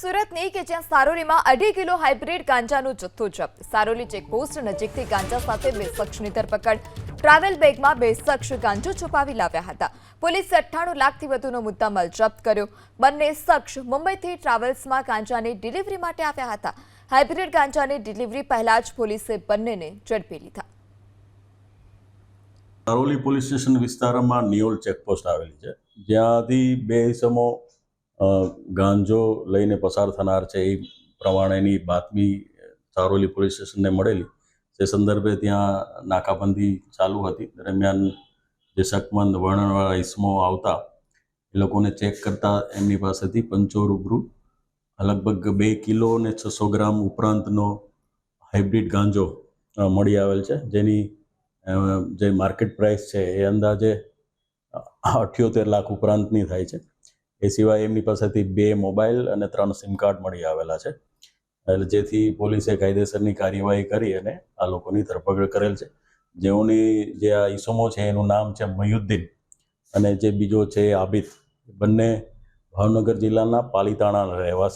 સુરતની કે જ્યાં સારોલીમાં અઢી કિલો હાઇબ્રિડ ગાંજાનો જથ્થો જપ્ત. સારોલી ચેકપોસ્ટ નજીકથી ગાંજા સાથે બે શખ્સની ધરપકડ. ટ્રાવેલ બેગમાં બે શખ્સ ગાંજો છુપાવી લાવ્યા હતા. પોલીસે અઠ્ઠાણું લાખથી વધુનો મુદ્દામાલ જપ્ત કર્યો. બંને શખ્સ મુંબઈથી ટ્રાવેલ્સમાં ગાંજાની ડિલિવરી માટે આવ્યા હતા. હાઇબ્રિડ ગાંજાની ડિલિવરી પહેલા જ પોલીસે બંનેને ઝડપી લીધા. સારોલી પોલીસ સ્ટેશન વિસ્તારમાં નિયોલ ચેકપોસ્ટ આવેલી છે. જ્યાંથી બે ઇસમો અ, ગાંજો લઈને પસાર થનાર છે એ પ્રમાણેની બાતમી ચારોલી પોલીસ સ્ટેશનને મળેલી. તે સંદર્ભે ત્યાં નાકાબંધી ચાલુ હતી. દરમિયાન જે શકમંદ વર્ણનવાળા ઇસમો આવતા એ લોકોને ચેક કરતા એમની પાસેથી પંચો રૂબરૂ લગભગ બે કિલો ને છસો ગ્રામ ઉપરાંતનો હાઇબ્રિડ ગાંજો મળી આવેલ છે. જેની જે માર્કેટ પ્રાઇસ છે એ અંદાજે અઠ્યોતેર લાખ ઉપરાંતની થાય છે. એ સિવાય એમની પાસેથી બે મોબાઈલ અને ત્રણ સિમ કાર્ડ મળી આવેલા છે. એટલે જેથી પોલીસે કાયદેસરની કાર્યવાહી કરી અને આ લોકોની ધરપકડ કરેલ છે. જેઓની જે આ ઈસમો છે, એનું નામ છે મયુદ્દીન અને જે બીજો છે આબિદ. બંને ભાવનગર જિલ્લાના પાલીતાણાના રહેવાસી